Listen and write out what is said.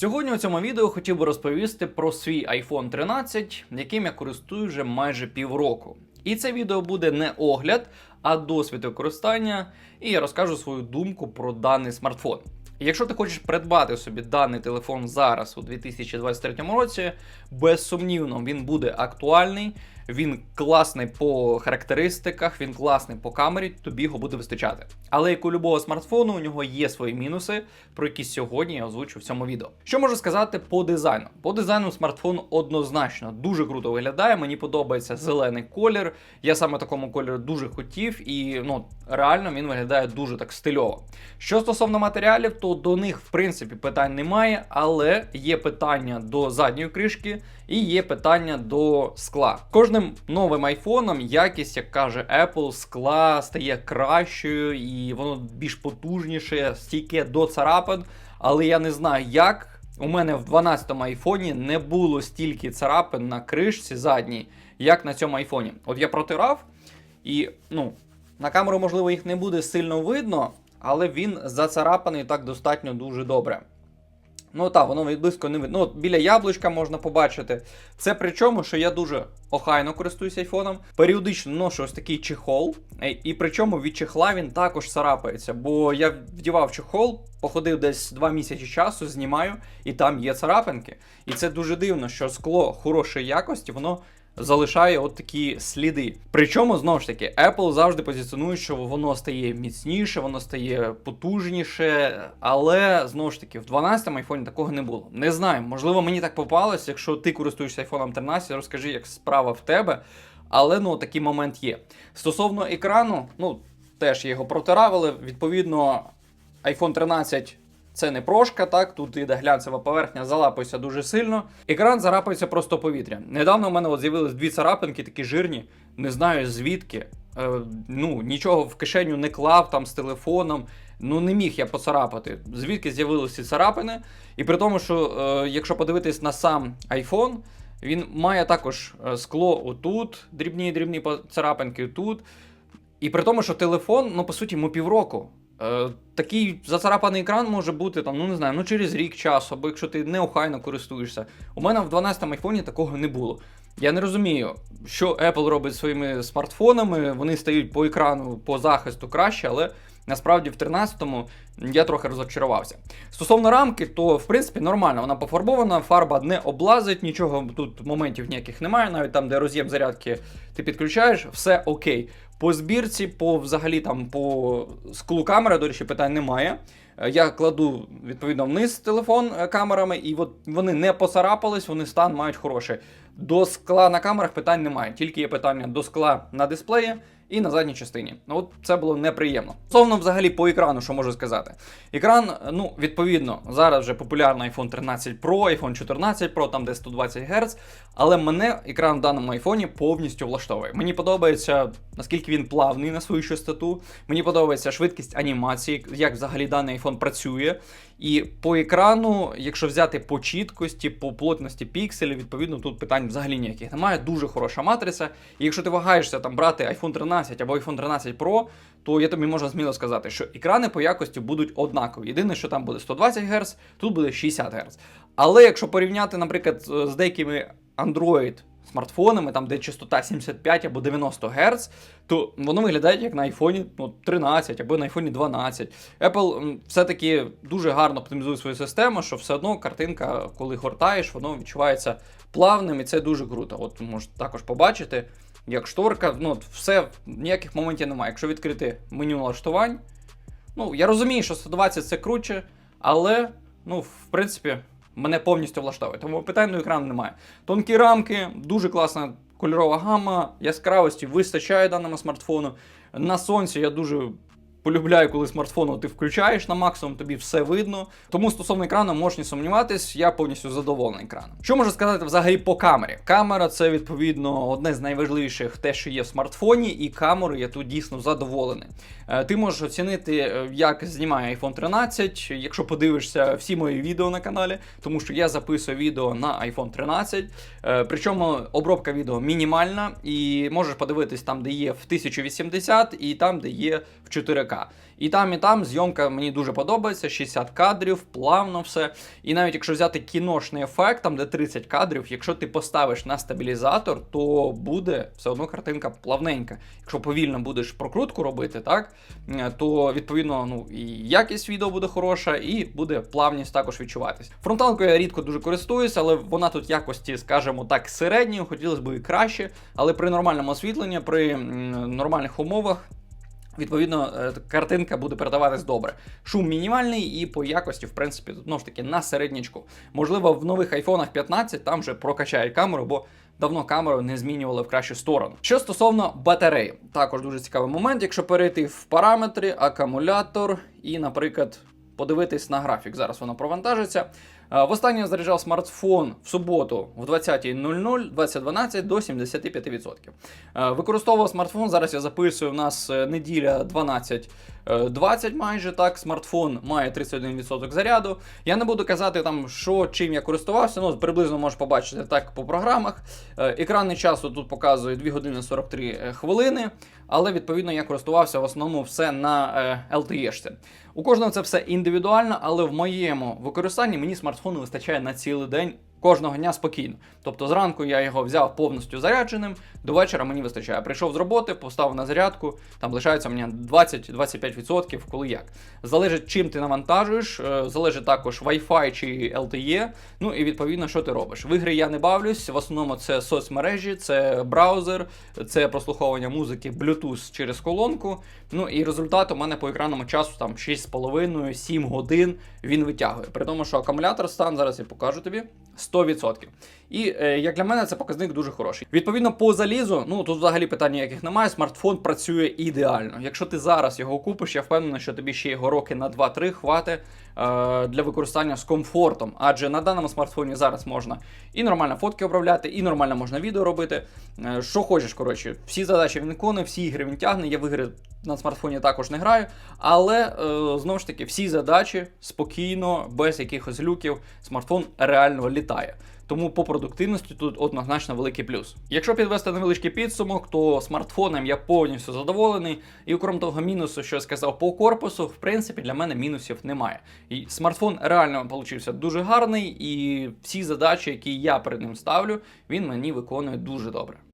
Сьогодні у цьому відео хотів би розповісти про свій iPhone 13, яким я користую вже майже півроку. І це відео буде не огляд, а досвід використання, і я розкажу свою думку про даний смартфон. Якщо ти хочеш придбати собі даний телефон зараз у 2023 році, безсумнівно він буде актуальний, він класний по характеристиках, він класний по камері, тобі його буде вистачати. Але як у любого смартфону, у нього є свої мінуси, про які сьогодні я озвучу в цьому відео. Що можу сказати по дизайну? По дизайну смартфон однозначно дуже круто виглядає. Мені подобається зелений колір. Я саме такому кольору дуже хотів, і ну реально він виглядає дуже так стильово. Що стосовно матеріалів, то до них в принципі питань немає, але є питання до задньої кришки і є питання до скла. Кожним новим айфоном якість, як каже Apple, скла стає кращою і воно більш потужніше, стійке до царапин. Але я не знаю, як. У мене в 12-му айфоні не було стільки царапин на кришці задній, як на цьому айфоні. От я протирав, і ну, на камеру, можливо, їх не буде сильно видно, але він зацарапаний так достатньо дуже добре. Ну так, воно близько не видно. Ну, от біля яблучка можна побачити. Це причому, що я дуже охайно користуюся айфоном. Періодично ношу ось такий чехол, і і причому від чехла він також царапається. Бо я вдівав чехол, походив десь 2 місяці часу, знімаю, і там є царапинки. І це дуже дивно, що скло хорошої якості, воно залишає от такі сліди. Причому, знову ж таки, Apple завжди позиціонує, що воно стає міцніше, воно стає потужніше, але знову ж таки, в 12-му айфоні такого не було. Не знаю, можливо, мені так попалось. Якщо ти користуєшся iPhone 13, розкажи, як справа в тебе. Але ну такий момент є. Стосовно екрану, ну теж його протиравили. Відповідно, iPhone 13 це не прошка, так тут іде глянцева поверхня, залапується дуже сильно. Екран зарапається просто повітря. Недавно у мене от з'явились дві царапинки, такі жирні, не знаю звідки. Е, ну, нічого в кишеню не клав там з телефоном. Ну, не міг я поцарапати. Звідки з'явилися царапини? І при тому, що е, якщо подивитись на сам iPhone, він має також е, скло отут, дрібні дрібні царапинки тут. І при тому, що телефон, ну по суті, йому півроку. Е, такий зацарапаний екран може бути там, ну не знаю, ну через рік часу, або якщо ти неохайно користуєшся. У мене в 12-му айфоні такого не було. Я не розумію, що Apple робить своїми смартфонами. Вони стають по екрану по захисту краще, але насправді в 13-му я трохи розочарувався. Стосовно рамки, то в принципі нормально, вона пофарбована, фарба не облазить, нічого тут моментів ніяких немає. Навіть там, де роз'єм зарядки ти підключаєш, все окей. По збірці, по взагалі там по склу камери, до речі, питань немає. Я кладу відповідно вниз телефон е, камерами, і от вони не поцарапались, вони стан мають хороший. До скла на камерах питань немає, тільки є питання до скла на дисплеї і на задній частині. Ну, От це було неприємно. Стосовно взагалі по екрану, що можу сказати. Екран, ну, відповідно, зараз вже популярний iPhone 13 Pro, iPhone 14 Pro, там де 120 Гц. Але мене екран в даному айфоні повністю влаштовує. Мені подобається, наскільки він плавний на свою частоту. Мені подобається швидкість анімації, як взагалі даний iPhone працює. І по екрану, якщо взяти по чіткості, по плотності пікселів, відповідно, тут питань взагалі ніяких немає. Дуже хороша матриця. І якщо ти вагаєшся там брати iPhone 13 або iPhone 13 Pro, то я тобі можу сміло сказати, що екрани по якості будуть однакові. Єдине, що там буде 120 Гц, тут буде 60 Гц. Але якщо порівняти, наприклад, з деякими Android смартфонами, там де частота 75 або 90 Гц, то воно виглядає як на iPhone ну, 13 або на iPhone 12. Apple все-таки дуже гарно оптимізує свою систему, що все одно картинка, коли гортаєш, воно відчувається плавним, і це дуже круто. От можете також побачити, як шторка, ну все, ніяких моментів немає. Якщо відкрити меню налаштувань, ну я розумію, що 120 це круче, але ну, в принципі. Мене повністю влаштовує, тому питань до екрану немає. Тонкі рамки, дуже класна кольорова гама, яскравості вистачає даному смартфону. На сонці я дуже полюбляю, коли смартфон ти включаєш на максимум, тобі все видно. Тому стосовно екрану можеш не сумніватись, я повністю задоволений екраном. Що можу сказати взагалі по камері? Камера це відповідно одне з найважливіших те, що є в смартфоні, і камерою я тут дійсно задоволений. Е, Ти можеш оцінити, е, як знімає iPhone 13, якщо подивишся всі мої відео на каналі, тому що я записую відео на iPhone 13. Е, Причому обробка відео мінімальна, і можеш подивитись там, де є в 1080, і там, де є в 4К. 4К. І там, і там зйомка мені дуже подобається, 60 кадрів, плавно все. І навіть якщо взяти кіношний ефект, там де 30 кадрів, якщо ти поставиш на стабілізатор, то буде все одно картинка плавненька. Якщо повільно будеш прокрутку робити, так то відповідно ну і якість відео буде хороша, і буде плавність також відчуватись. Фронталкою я рідко дуже користуюся, але вона тут якості, скажімо так, середньої, хотілося б і краще. Але при нормальному освітленні, при нормальних умовах. Відповідно, е, картинка буде передаватись добре. Шум мінімальний і по якості, в принципі, знову ж таки на середнячку. Можливо, в нових айфонах 15 там вже прокачають камеру, бо давно камеру не змінювали в кращу сторону. Що стосовно батареї, також дуже цікавий момент. Якщо перейти в параметри, акумулятор і, наприклад, подивитись на графік. Зараз воно провантажиться. Е, Востаннє заряджав смартфон в суботу в 20.00, 2012 до 75%. Е, Використовував смартфон. Зараз я записую. У нас е, неділя 12. Е, 20 майже так, смартфон має 31% заряду. Я не буду казати там, що чим я користувався. Ну, приблизно можеш побачити так по програмах. Е, Екранний час тут показує 2 години 43 хвилини, але відповідно я користувався в основному все на е, LTE-шці. У кожного це все індивідуально, але в моєму використанні мені смартфону вистачає на цілий день. Кожного дня спокійно. Тобто зранку я його взяв повністю зарядженим, до вечора мені вистачає. Прийшов з роботи, поставив на зарядку, там лишається мені 20-25%, коли як. Залежить, чим ти навантажуєш, е, залежить також Wi-Fi чи LTE. Ну і відповідно, що ти робиш. В ігри я не бавлюсь. В основному це соцмережі, це браузер, це прослуховування музики, Bluetooth через колонку. Ну і результат у мене по екранному часу там 6,5-7 годин він витягує. При тому, що акумулятор стан зараз я покажу тобі 100%. І е, як для мене це показник дуже хороший. Відповідно, по залізу, ну тут взагалі питань ніяких немає. Смартфон працює ідеально. Якщо ти зараз його купиш, я впевнений, що тобі ще його роки на 2-3 хватить е, для використання з комфортом. Адже на даному смартфоні зараз можна і нормально фотки обробляти, і нормально можна відео робити. Е, що хочеш, коротше, всі задачі він виконує, всі ігри він тягне. Я в ігри на смартфоні також не граю. Але е, знову ж таки, всі задачі спокійно, без якихось люків, смартфон реально літає. Тому по продуктивності тут однозначно великий плюс. Якщо підвести невеличкий підсумок, то смартфоном я повністю задоволений. І окрім того мінусу, що я сказав по корпусу, в принципі, для мене мінусів немає. І смартфон реально получився дуже гарний, і всі задачі, які я перед ним ставлю, він мені виконує дуже добре.